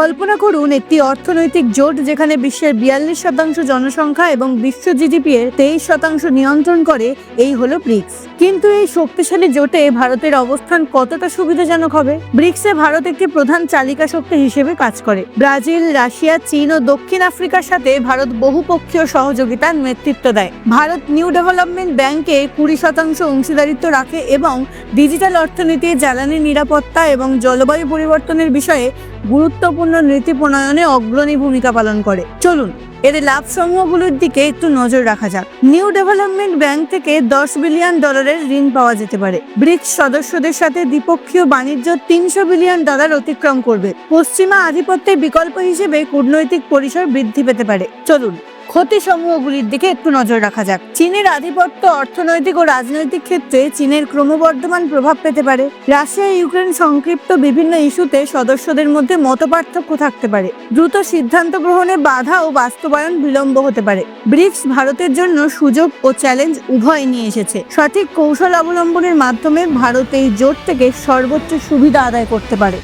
কল্পনা করুন, একটি অর্থনৈতিক জোট যেখানে বিশ্বের বিয়াল্লিশ শতাংশ জনসংখ্যা এবং বিশ্ব জিডিপি এর তেইশ শতাংশ নিয়ন্ত্রণ করে, এই হলো ব্রিক্স। কিন্তু এই শক্তিশালী জোটে ভারতের অবস্থান কতটা সুবিধাজনক হবে? ব্রিক্সে ভারত একটি প্রধান চালিকা শক্তি হিসেবে কাজ করে। ব্রাজিল, রাশিয়া, চীন ও দক্ষিণ আফ্রিকার সাথে ভারত বহুপক্ষীয় সহযোগিতার নেতৃত্ব দেয়। ভারত নিউ ডেভেলপমেন্ট ব্যাংকে কুড়ি শতাংশ অংশীদারিত্ব রাখে এবং ডিজিটাল অর্থনীতি, জ্বালানি নিরাপত্তা এবং জলবায়ু পরিবর্তনের বিষয়ে গুরুত্বপূর্ণ নীতি প্রণয়নে অগ্রণী ভূমিকা পালন করে। চলুন এর লাভ সমূহগুলোর দিকে একটু নজর রাখা যাক। নিউ ডেভেলপমেন্ট ব্যাংক থেকে দশ বিলিয়ন ডলারের ঋণ পাওয়া যেতে পারে। ব্রিক্স সদস্যদের সাথে দ্বিপক্ষীয় বাণিজ্য তিনশো বিলিয়ন ডলার অতিক্রম করবে। পশ্চিমা আধিপত্যের বিকল্প হিসেবে কূটনৈতিক পরিসর বৃদ্ধি পেতে পারে। চলুন। ক্ষতি সমূহগুলির দিকে একটু নজর রাখা যাক। চীনের আধিপত্য, অর্থনৈতিক ও রাজনৈতিক ক্ষেত্রে চীনের ক্রমবর্ধমান প্রভাব পেতে পারে। রাশিয়া, ইউক্রেন সংক্ষিপ্ত বিভিন্ন ইস্যুতে সদস্যদের মধ্যে মতপার্থক্য থাকতে পারে। দ্রুত সিদ্ধান্ত গ্রহণে বাধা ও বাস্তবায়ন বিলম্ব হতে পারে। ব্রিক্স ভারতের জন্য সুযোগ ও চ্যালেঞ্জ উভয় নিয়ে এসেছে। সঠিক কৌশল অবলম্বনের মাধ্যমে ভারত এই জোট থেকে সর্বোচ্চ সুবিধা আদায় করতে পারে।